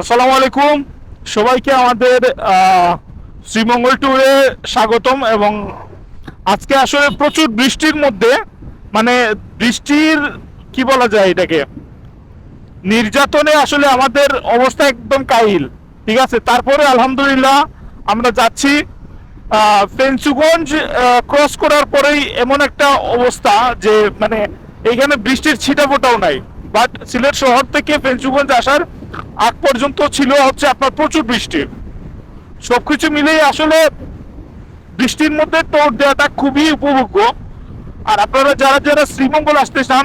আসসালামু আলাইকুম। সবাইকে আমাদের শ্রীমঙ্গল ট্যুরে স্বাগতম এবং আজকে আসলে প্রচুর বৃষ্টির মধ্যে মানে বৃষ্টির কি বলা যায় এটাকে? নির্যাতনে আসলে আমাদের অবস্থা একদম কাহিল ঠিক আছে? তারপরে আলহামদুলিল্লাহ আমরা যাচ্ছি আহ, ফেঞ্চুগঞ্জ ক্রস করার পরেই এমন একটা অবস্থা যে মানে এখানে বৃষ্টির ছিটা ছিটাফোটাও নাই। বাট সিলেট শহর থেকে ফেঞ্চুগঞ্জ আসার আগ পর্যন্ত ছিল হচ্ছে আপনার প্রচুর বৃষ্টি। সবকিছু মিলেই আসলে বৃষ্টির মধ্যে টোর দেওয়াটা খুবই উপভোগ্য। আর আপনারা যারা যারা শ্রীমঙ্গল আসতে চান,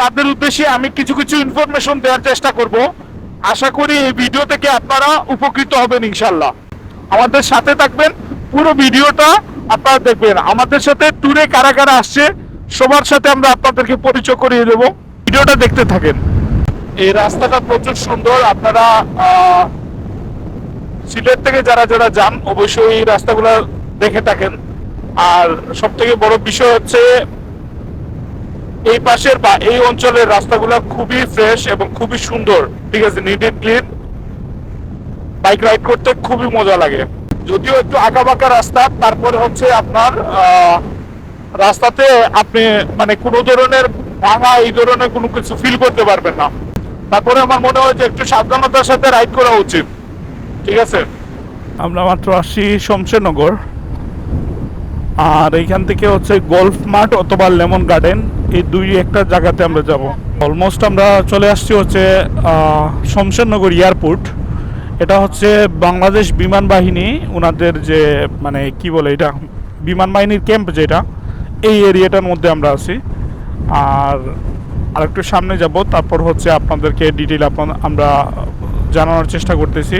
তাদের উদ্দেশ্যে আমি কিছু কিছু ইনফরমেশন দেওয়ার চেষ্টা করব। আশা করি এই ভিডিও থেকে আপনারা উপকৃত হবেন ইনশাল্লাহ আমাদের সাথে থাকবেন পুরো ভিডিওটা আপনারা দেখবেন। আমাদের সাথে ট্যুরে কারা কারা আসছে, সবার সাথে আমরা আপনাদেরকে পরিচয় করিয়ে দেব। ভিডিওটা দেখতে থাকেন। এই রাস্তাটা প্রচুর সুন্দর। আপনারা সিলেট থেকে যারা যারা যান, অবশ্যই এই রাস্তাগুলো দেখে থাকেন। আর সব থেকে বড় বিষয় হচ্ছে, এই পাশের বা এই অঞ্চলের রাস্তাগুলো খুবই ফ্রেশ এবং খুবই সুন্দর। ঠিক আছে neat and clean bike ride করতে খুবই মজা লাগে। যদিও একটু আঁকা বাঁকা রাস্তা, তারপরে হচ্ছে আপনার রাস্তাতে আপনি মানে কোনো ধরনের ভাঙা, এই ধরনের কোনো কিছু ফিল করতে পারবেন না। তারপরে আমার মনে হয় যে একটু সাবধানতার সাথে রাইড করা উচিত। ঠিক আছে? আমরা মাত্র আসছি শমশেরনগর। আর এইখান থেকে হচ্ছে গল্ফ মাঠ অথবা লেমন গার্ডেন এই দুই একটা জায়গাতে আমরা যাব। অলমোস্ট আমরা চলে আসছি হচ্ছে শমশেরনগর এয়ারপোর্ট এটা হচ্ছে বাংলাদেশ বিমান বাহিনী ওনাদের যে মানে কি বলে এটা? বিমান বাহিনীর ক্যাম্প যেটা, এই এরিয়াটার মধ্যে আমরা আছি। আর আরেকটু সামনে যাব, তারপর হচ্ছে আপনাদেরকে ডিটেল আপনার আমরা জানানোর চেষ্টা করতেছি।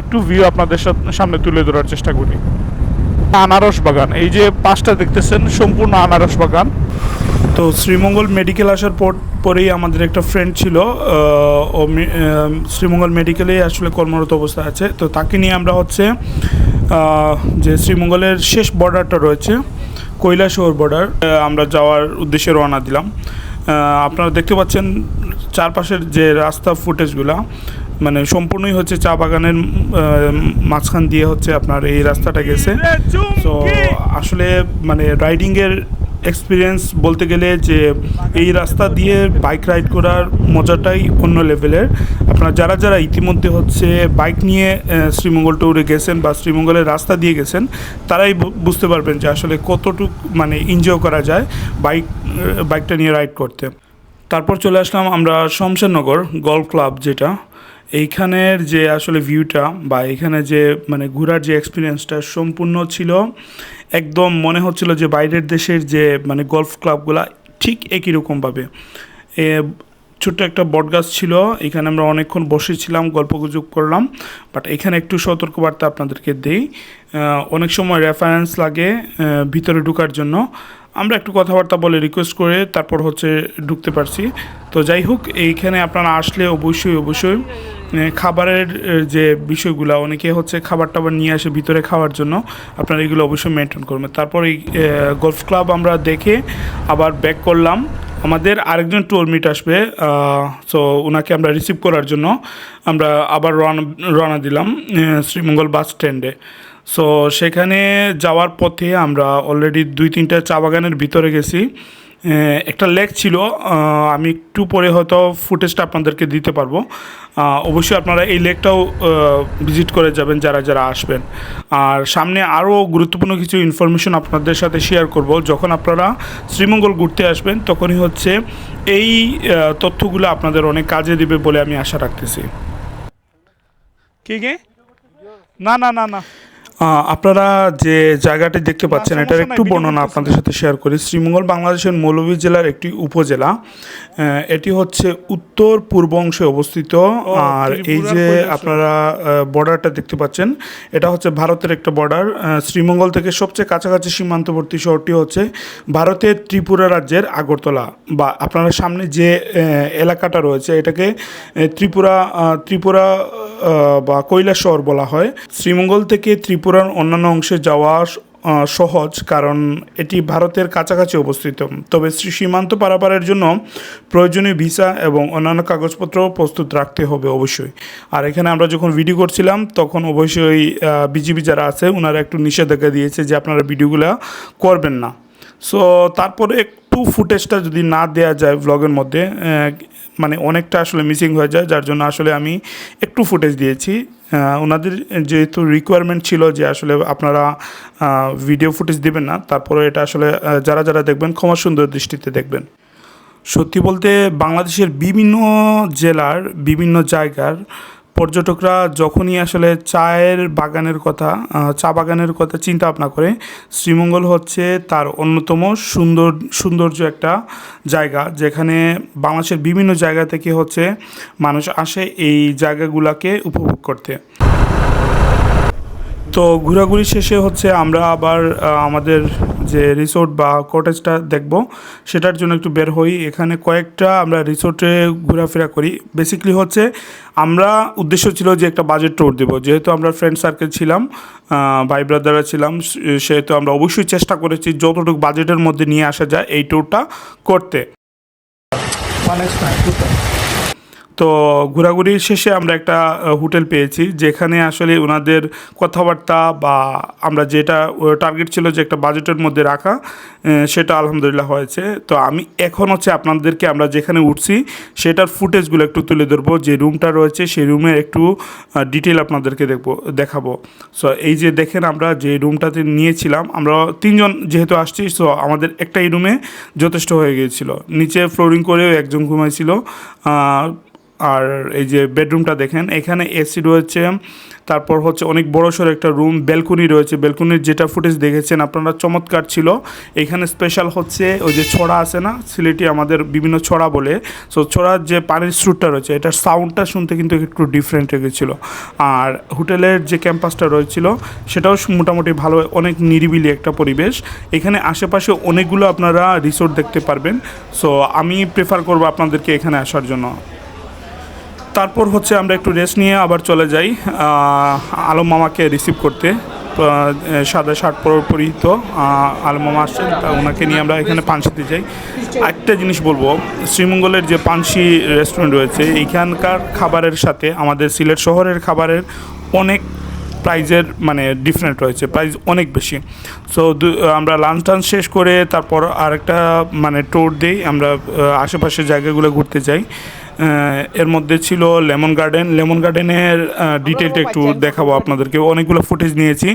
একটু ভিউ আপনাদের সামনে তুলে ধরার চেষ্টা করি। আনারস বাগান, এই যে পাশটা দেখতেছেন, সম্পূর্ণ আনারস বাগান। তো শ্রীমঙ্গল মেডিকেল আসার পর পরেই আমাদের একটা ফ্রেন্ড ছিল ও শ্রীমঙ্গল মেডিকেলে আসলে কর্মরত অবস্থা আছে। তো তাকে নিয়ে আমরা হচ্ছে যে শ্রীমঙ্গলের শেষ বর্ডারটা রয়েছে, কৈলাসহর বর্ডার আমরা যাওয়ার উদ্দেশ্যে রওনা দিলাম। আপনারা দেখতে পাচ্ছেন চারপাশের যে রাস্তা ফুটেজগুলো মানে সম্পূর্ণই হচ্ছে চা বাগানের মাঝখান দিয়ে হচ্ছে আপনার এই রাস্তাটা গেছে। তো আসলে মানে রাইডিংয়ের এক্সপিরিয়েন্স বলতে গেলে যে এই রাস্তা দিয়ে বাইক রাইড করার মজাটাই অন্য লেভেলের আপনারা যারা যারা ইতিমধ্যে হচ্ছে বাইক নিয়ে শ্রীমঙ্গল ট্যুরে গেছেন বা শ্রীমঙ্গলের রাস্তা দিয়ে গেছেন, তারাই বুঝতে পারবেন যে আসলে কতটুক মানে এনজয় করা যায় বাইক বাইকটা নিয়ে রাইড করতে। তারপর চলে আসলাম আমরা শমশেরনগর গল্ফ ক্লাব যেটা। এইখানের যে আসলে ভিউটা বা এখানে যে মানে ঘোরার যে এক্সপিরিয়েন্সটা সম্পূর্ণ ছিল একদম মনে হচ্ছিল যে বাইরের দেশের যে মানে গল্ফ ক্লাবগুলা ঠিক একই রকমভাবে। এ, ছোট্ট একটা বটগাছ ছিল এখানে আমরা অনেকক্ষণ বসেছিলাম গল্প গুজব করলাম বাট এখানে একটু সতর্কবার্তা আপনাদেরকে দেই। অনেক সময় রেফারেন্স লাগে ভিতরে ঢোকার জন্য। আমরা একটু কথাবার্তা বলে রিকোয়েস্ট করে তারপর হচ্ছে ঢুকতে পারছি। তো যাই হোক এইখানে আপনারা আসলে অবশ্যই অবশ্যই খাবারের যে বিষয়গুলো, অনেকে হচ্ছে খাবার টাবার নিয়ে আসে ভিতরে খাওয়ার জন্য। আপনারা এগুলো অবশ্যই মেনটেন করবেন। তারপর এই গলফ ক্লাব আমরা দেখে আবার ব্যাক করলাম। আমাদের আরেকজন টুর মিট আসবে সো ওনাকে আমরা রিসিভ করার জন্য আমরা আবার রওনা রওনা দিলাম শ্রীমঙ্গল বাস স্ট্যান্ডে সো সেখানে যাওয়ার পথে আমরা অলরেডি দুই তিনটা চা বাগানের ভিতরে গেছি। একটা লেক ছিল আমি একটু পরে হয়তো ফুটেজটা আপনাদেরকে দিতে পারব। অবশ্যই আপনারা এই লেকটাও ভিজিট করে যাবেন যারা যারা আসবেন। আর সামনে আরও গুরুত্বপূর্ণ কিছু ইনফরমেশন আপনাদের সাথে শেয়ার করব। যখন আপনারা শ্রীমঙ্গল ঘুরতে আসবেন, তখনই হচ্ছে এই তথ্যগুলো আপনাদের অনেক কাজে দেবে বলে আমি আশা রাখতেছি। কি কি না না না না। আপনারা যে জায়গাটি দেখতে পাচ্ছেন এটার একটু বর্ণনা আপনাদের সাথে শেয়ার করি। শ্রীমঙ্গল বাংলাদেশের মৌলভী জেলার একটি উপজেলা। এটি হচ্ছে উত্তর পূর্ব অংশে অবস্থিত। আর এই যে আপনারা বর্ডারটা দেখতে পাচ্ছেন এটা হচ্ছে ভারতের একটা বর্ডার শ্রীমঙ্গল থেকে সবচেয়ে কাছাকাছি সীমান্তবর্তী শহরটি হচ্ছে ভারতের ত্রিপুরা রাজ্যের আগরতলা বা আপনারা সামনে যে এলাকাটা রয়েছে এটাকে ত্রিপুরা ত্রিপুরা বা কৈলাস শহর বলা হয়। শ্রীমঙ্গল থেকে ত্রিপুরার অন্যান্য অংশে যাওয়া সহজ, কারণ এটি ভারতের কাছাকাছি অবস্থিত। তবে সীমান্ত পারাপারের জন্য প্রয়োজনীয় ভিসা এবং অন্যান্য কাগজপত্র প্রস্তুত রাখতে হবে অবশ্যই। আর এখানে আমরা যখন ভিডিও করছিলাম, তখন অবশ্যই বিজিবি যারা আছে ওনারা একটু নিষেধাজ্ঞা দিয়েছে যে আপনারা ভিডিওগুলো করবেন না। সো, তারপরে একটু ফুটেজটা যদি না দেওয়া যায় ব্লগের মধ্যে মানে অনেকটা আসলে মিসিং হয়ে যায়, যার জন্য আসলে আমি একটু ফুটেজ দিয়েছি। ওনাদের যেহেতু রিকোয়ারমেন্ট ছিল যে আসলে আপনারা ভিডিও ফুটেজ দেবেন না, তারপরে এটা আসলে যারা যারা দেখবেন ক্ষমা সুন্দর দৃষ্টিতে দেখবেন। সত্যি বলতে বাংলাদেশের বিভিন্ন জেলার বিভিন্ন জায়গার পর্যটকরা যখনই আসলে চায়ের বাগানের কথা চা বাগানের কথা চিন্তা ভাবনা করে, শ্রীমঙ্গল হচ্ছে তার অন্যতম সুন্দর, সৌন্দর্য একটা জায়গা, যেখানে বাংলাদেশের বিভিন্ন জায়গা থেকে হচ্ছে মানুষ আসে এই জায়গাগুলোকে উপভোগ করতে। তো ঘোরাঘুরি শেষে হচ্ছে আমরা আবার আমাদের যে রিসোর্ট বা কটেজটা দেখব, সেটার জন্য একটু বের হই। এখানে কয়েকটা আমরা রিসোর্টে ঘোরাফেরা করি। বেসিক্যালি হচ্ছে আমরা, উদ্দেশ্য ছিল যে একটা বাজেট ট্যুর দেবো। যেহেতু আমরা ফ্রেন্ড সার্কেল ছিলাম ভাই ব্রাদাররা ছিলাম, সেহেতু আমরা অবশ্যই চেষ্টা করেছি যতটুকু বাজেটের মধ্যে নিয়ে আসা যায় এই ট্যুরটা করতে। তো ঘোরাঘুরির শেষে আমরা একটা হোটেল পেয়েছি, যেখানে আসলে ওনাদের কথাবার্তা বা আমরা যেটা টার্গেট ছিল যে একটা বাজেটের মধ্যে রাখা সেটা আলহামদুলিল্লাহ হয়েছে। তো আমি এখন হচ্ছে আপনাদেরকে আমরা যেখানে উঠছি, সেটার ফুটেজগুলো একটু তুলে ধরবো, যে রুমটা রয়েছে, সেই রুমের একটু ডিটেল আপনাদেরকে দেখব, দেখাবো। সো এই যে দেখেন আমরা যে রুমটাতে নিয়েছিলাম, আমরা তিনজন যেহেতু আসছি সো আমাদের একটা এই রুমে যথেষ্ট হয়ে গিয়েছিল। নিচে ফ্লোরিং করেও একজন ঘুমাইছিল আর এই যে বেডরুমটা দেখেন, এখানে এসি রয়েছে, তারপর হচ্ছে অনেক বড় সড়ো একটা রুম, ব্যালকনি রয়েছে। ব্যালকনির যেটা ফুটেজ দেখেছেন আপনারা, চমৎকার ছিল। এখানে স্পেশাল হচ্ছে ওই যে ছড়া আছে না, সিলেটি আমাদের বিভিন্ন ছড়া বলে। সো ছড়ার যে পানির স্রোতটা রয়েছে, এটার সাউন্ডটা শুনতে কিন্তু একটু ডিফারেন্ট লেগেছিলো আর হোটেলের যে ক্যাম্পাসটা রয়েছিল, সেটাও মোটামুটি ভালো, অনেক নিরিবিলি একটা পরিবেশ। এখানে আশেপাশে অনেকগুলো আপনারা রিসোর্ট দেখতে পারবেন। সো আমি প্রেফার করব আপনাদেরকে এখানে আসার জন্য। তারপর হচ্ছে আমরা একটু রেস্ট নিয়ে আবার চলে যাই। আলম মামাকে রিসিভ করতে। সাদা শার্ট পর- পরিহিত আলম মামা আসছেন, তা ওনাকে নিয়ে আমরা এখানে পানসিতে যাই। একটা জিনিস বলব, শ্রীমঙ্গলের যে পানসি রেস্টুরেন্ট রয়েছে এইখানকার খাবারের সাথে আমাদের সিলেট শহরের খাবারের অনেক প্রাইজের মানে ডিফারেন্ট রয়েছে প্রাইস অনেক বেশি। সো আমরা লাঞ্চ টাঞ্চ শেষ করে তারপর আরেকটা মানে ট্যুর দিই, আমরা আশেপাশের জায়গাগুলো ঘুরতে যাই। এর মধ্যে ছিল লেমন গার্ডেন। লেমন গার্ডেনের ডিটেলটা একটু দেখাবো আপনাদেরকে। অনেকগুলো ফুটেজ নিয়েছি।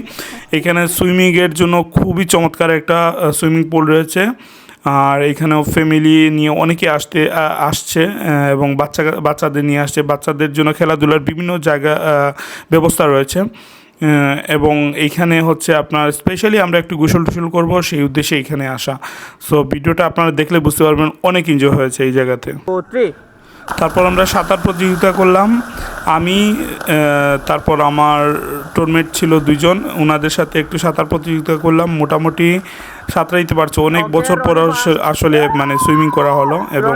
এখানে সুইমিংয়ের জন্য খুবই চমৎকার একটা সুইমিং পুল রয়েছে। আর এখানেও ফ্যামিলি নিয়ে অনেকে আসতে আসছে এবং বাচ্চা, বাচ্চাদের নিয়ে আসছে। বাচ্চাদের জন্য খেলাধুলার বিভিন্ন জায়গা ব্যবস্থা রয়েছে। এবং এইখানে হচ্ছে আপনার স্পেশালি আমরা একটু গোসল টুসল করব, সেই উদ্দেশ্যে এখানে আসা। সো ভিডিওটা আপনারা দেখলে বুঝতে পারবেন, অনেক এনজয় হয়েছে এই জায়গাতে. তারপর আমরা সাঁতার প্রতিযোগিতা করলাম। আমি তারপর আমার টোরমেট ছিল দুইজন। ওনাদের সাথে একটু সাঁতার প্রতিযোগিতা করলাম। মোটামুটি সাঁতরাইতে পারছ। অনেক বছর পর আসলে মানে সুইমিং করা হলো এবং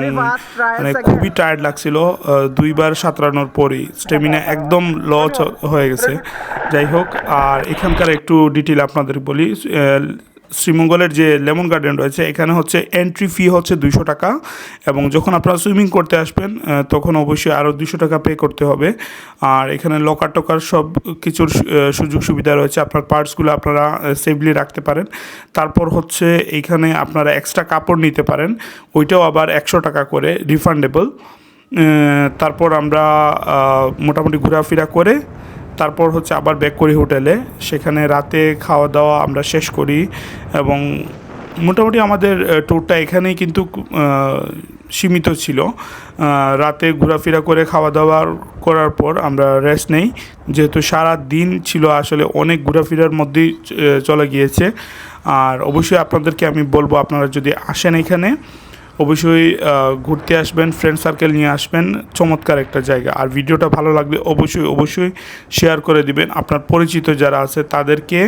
মানে খুবই টায়ার্ড লাগছিল। দুইবার সাঁতরানোর পরই। স্টেমিনা একদম ল হয়ে গেছে। যাই হোক আর এখানকার একটু ডিটেল আপনাদের বলি। শ্রীমঙ্গলের যে লেমন গার্ডেন রয়েছে, এখানে হচ্ছে এন্ট্রি ফি হচ্ছে দুইশো টাকা এবং যখন আপনারা সুইমিং করতে আসবেন তখন অবশ্যই আরও দুশো টাকা পে করতে হবে। আর এখানে লকার টকার সব কিছুর সুযোগ সুবিধা রয়েছে। আপনার পার্টসগুলো আপনারা সেফলি রাখতে পারেন। তারপর হচ্ছে এইখানে আপনারা এক্সট্রা কাপড় নিতে পারেন। ওইটাও আবার একশো টাকা করে রিফান্ডেবল তারপর আমরা মোটামুটি ঘোরাফেরা করে তারপর হচ্ছে আবার ব্যাক করি হোটেলে। সেখানে রাতে খাওয়া দাওয়া আমরা শেষ করি এবং মোটামুটি আমাদের ট্যুরটা এখানেই কিন্তু সীমিত ছিল। রাতে ঘোরাফেরা করে খাওয়া দাওয়া করার পর আমরা রেস্ট নেই। যেহেতু সারা দিন ছিল আসলে অনেক ঘোরাফেরার মধ্যেই চলে গিয়েছে। আর অবশ্যই আপনাদেরকে আমি বলব, আপনারা যদি আসেন এখানে অবশ্যই ঘুরতে আসবেন ফ্রেন্ড সার্কেল নিয়ে আসবেন। চমৎকার একটা জায়গা। আর ভিডিওটা ভালো লাগলে অবশ্যই অবশ্যই শেয়ার করে দিবেন। আপনার পরিচিত যারা আছে তাদেরকে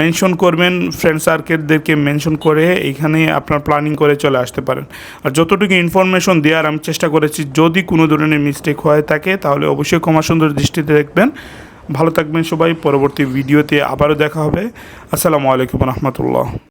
মেনশন করবেন ফ্রেন্ড সার্কেলদেরকে মেনশন করে এইখানে আপনার প্ল্যানিং করে চলে আসতে পারেন। আর যতটুকু ইনফরমেশন দেওয়ার আমি চেষ্টা করেছি, যদি কোনো ধরনের মিস্টেক হয়ে থাকে, তাহলে অবশ্যই ক্ষমা সুন্দর দৃষ্টিতে দেখবেন। ভালো থাকবেন সবাই, পরবর্তী ভিডিওতে আবারও দেখা হবে। আসসালামু আলাইকুম রহমতুল্লাহ।